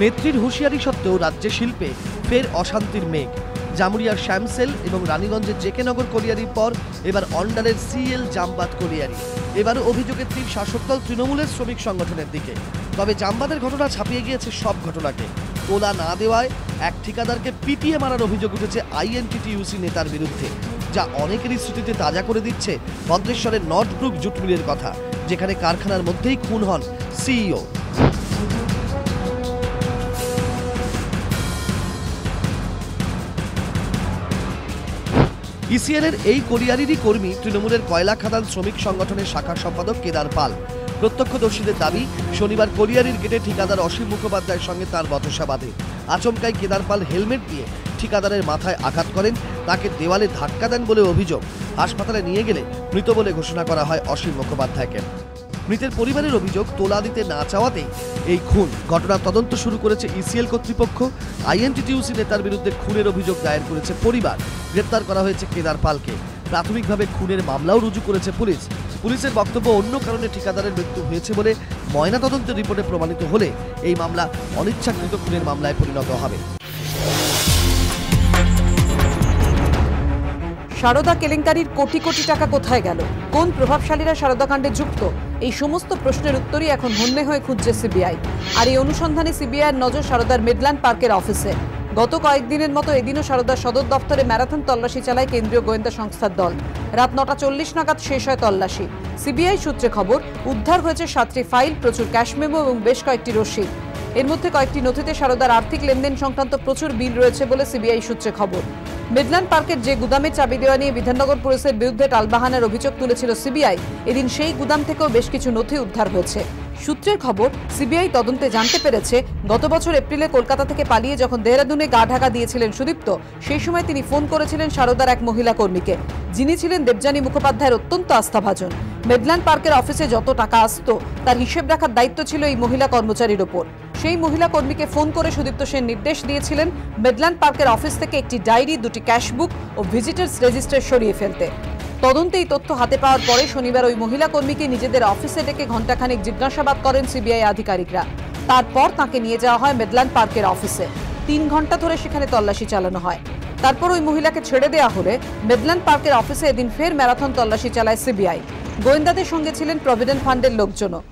নেত্রীর হুঁশিয়ারি সত্ত্বেও রাজ্যে শিল্পে ফের অশান্তির মেঘ। জামুরিয়ার শ্যামসেল এবং রানীগঞ্জের জেকেনগর কলিয়ারির পর এবার অন্ডারের সিএল জামবাদ কলিয়ারি এবারও অভিযোগের তীর শাসক দল তৃণমূলের শ্রমিক সংগঠনের দিকে। তবে জামবাদের ঘটনা ছাপিয়ে গিয়েছে সব ঘটনাকে। তোলা না দেওয়ায় এক ঠিকাদারকে পিটিয়ে মারার অভিযোগ উঠেছে আইএনটিটিইউসি নেতার বিরুদ্ধে, যা অনেকেরই স্মৃতিতে তাজা করে দিচ্ছে ভদ্রেশ্বরের নর্থ ব্রুক জুট মিলের কথা, যেখানে কারখানার মধ্যেই খুন হন সিইও। ইসিএলের এই কোরিয়ারিরই কর্মী তৃণমূলের কয়লা খাদান শ্রমিক সংগঠনের শাখা সম্পাদক কেদার পাল। প্রত্যক্ষদর্শীদের দাবি, শনিবার কোরিয়ারির গেটে ঠিকাদার অসীম মুখোপাধ্যায়ের সঙ্গে তার বচসা বাঁধে। আচমকায় কেদার পাল হেলমেট দিয়ে ঠিকাদারের মাথায় আঘাত করেন, তাকে দেওয়ালে ধাক্কা দেন বলে অভিযোগ। হাসপাতালে নিয়ে গেলে মৃত বলে ঘোষণা করা হয় অসীম মুখোপাধ্যায়কে। মৃতের পরিবারের অভিযোগ তোলা দিতে না চাওয়াতেই এই খুন। ঘটনার তদন্ত শুরু করেছে ইসিএল কর্তৃপক্ষ। আইএনটিটিউসি নেতার বিরুদ্ধে খুনের অভিযোগ দায়ের করেছে পরিবার। গ্রেপ্তার করা হয়েছে কেদার পালকে। প্রাথমিকভাবে খুনের মামলাও রুজু করেছে পুলিশ। পুলিশের বক্তব্য অন্য কারণে ঠিকাদারের মৃত্যু হয়েছে বলে ময়নাতদন্তের রিপোর্টে প্রমাণিত হলে এই মামলা অনিচ্ছাকৃত খুনের মামলায় পরিণত হবে। সারদা কেলেঙ্কারির কোটি কোটি টাকা কোথায় গেল? কোন প্রভাবশালীরা সারদা কাণ্ডে যুক্ত? এই সমস্ত প্রশ্নের উত্তরই এখন হন্যে হয়ে খুঁজছে সিবিআই। আর এই অনুসন্ধানে সিবিআইয়ের নজর সারদার মিডল্যান্ড পার্কের অফিসে। গত কয়েকদিনের মতো এদিনও সারদার সদর দফতরে ম্যারাথন তল্লাশি চালায় কেন্দ্রীয় গোয়েন্দা সংস্থার দল। রাত নটা চল্লিশ নাগাদ শেষ হয় তল্লাশি। সিবিআই সূত্রে খবর, উদ্ধার হয়েছে সাতটি ফাইল, প্রচুর ক্যাশ মেমো এবং বেশ কয়েকটি রসিদ। এর মধ্যে কয়েকটি নথিতে সারদার আর্থিক লেনদেন সংক্রান্ত প্রচুর বিল রয়েছে বলে সিবিআই সূত্রে খবর। মিডল্যান্ড পার্কের যে গুদামে চাবি দেওয়া নিয়ে বিধাননগর পুলিশের বিরুদ্ধে টালবাহানার অভিযোগ তুলেছিল সিবিআই, এদিন সেই গুদাম থেকেও বেশ কিছু নথি উদ্ধার হয়েছে। সূত্রের খবর, সিবিআই তদন্তে জানতে পেরেছে, গত বছর এপ্রিলে কলকাতা থেকে পালিয়ে যখন দেহরাদুনে গা ঢাকা দিয়েছিলেন সুদীপ্ত, সেই সময় তিনি ফোন করেছিলেন সারদার এক মহিলা কর্মীকে। যিনি ছিলেন দেবযানী মুখোপাধ্যায়ের অত্যন্ত আস্থাভাজন। মেডল্যান্ড পার্কের অফিসে যত টাকা আসত, তার হিসেব রাখার দায়িত্ব ছিল এই মহিলা কর্মচারীর ওপর। সেই মহিলা কর্মীকে ফোন করে সুদীপ্ত সেন নির্দেশ দিয়েছিলেন মেডল্যান্ড পার্কের অফিস থেকে একটি ডায়েরি, দুটি ক্যাশবুক ও ভিজিটার্স রেজিস্টার সরিয়ে ফেলতে। তদন্তে এই তথ্য হাতে পাওয়ার পরে শনিবার ওই মহিলা কর্মীকে নিজেদের অফিসে ডেকে ঘণ্টাখানেক জিজ্ঞাসাবাদ করেন সিবিআই আধিকারিকরা। তারপর তাকে নিয়ে যাওয়া হয় মেডল্যান্ড পার্কের অফিসে। তিন ঘণ্টা ধরে সেখানে তল্লাশি চালানো হয়। তারপর ওই মহিলাকে ছেড়ে দেওয়া হলে মেডল্যান্ড পার্কের অফিসে এদিন ফের ম্যারাথন তল্লাশি চালায় সিবিআই। গোয়েন্দাদের সঙ্গে ছিলেন প্রভিডেন্ট ফান্ডের লোকজনও।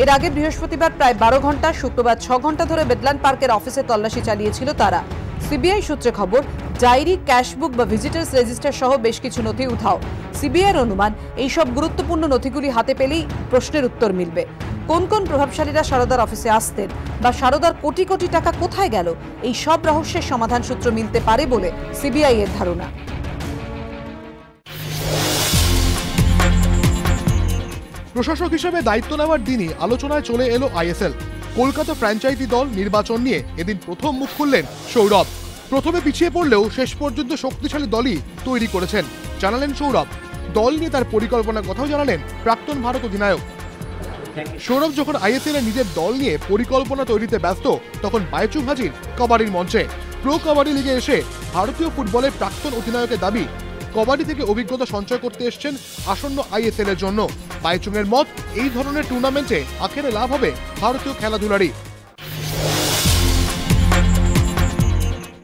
এর আগে বৃহস্পতিবার প্রায় বারো ঘণ্টা, শুক্রবার ছ ঘণ্টা ধরে বেদলান পার্কের অফিসে তল্লাশি চালিয়েছিল তারা। সিবিআই সূত্রে খবর, ডায়েরি, ক্যাশবুক বা ভিজিটার্স রেজিস্টার সহ বেশ কিছু নথি উঠাও সিবিআইয়ের অনুমান, এইসব গুরুত্বপূর্ণ নথিগুলি হাতে পেলেই প্রশ্নের উত্তর মিলবে। কোন কোন প্রভাবশালীরা সারদার অফিসে আসতেন বা সারদার কোটি কোটি টাকা কোথায় গেল, এই সব রহস্যের সমাধান সূত্র মিলতে পারে বলে সিবিআই এর ধারণা। প্রশাসক হিসেবে দায়িত্ব নেওয়ার দিনই আলোচনায় চলে এলো আইএসএল। কলকাতা ফ্র্যাঞ্চাইজি দল নির্বাচন নিয়ে এদিন প্রথম মুখ খুললেন সৌরভ। প্রথমে পিছিয়ে পড়লেও শেষ পর্যন্ত শক্তিশালী দলই তৈরি করেছেন, জানালেন সৌরভ। দল নিয়ে তার পরিকল্পনার কথাও জানালেন প্রাক্তন ভারত অধিনায়ক। সৌরভ যখন আইএসএল এর নিজের দল নিয়ে পরিকল্পনা তৈরিতে ব্যস্ত, তখন বায়চু হাজির কবাডির মঞ্চে। প্রো কবাডি লিগে এসে ভারতীয় ফুটবলের প্রাক্তন অধিনায়কের দাবি কবাডি থেকে অভিজ্ঞতা সঞ্চয় করতে এসছেন আসন্ন আইএসএল এর জন্য। বাইচুং এর মত এই ধরনের টুর্নামেন্টে আখেরে লাভ হবে ভারতীয় খেলাধুলারই।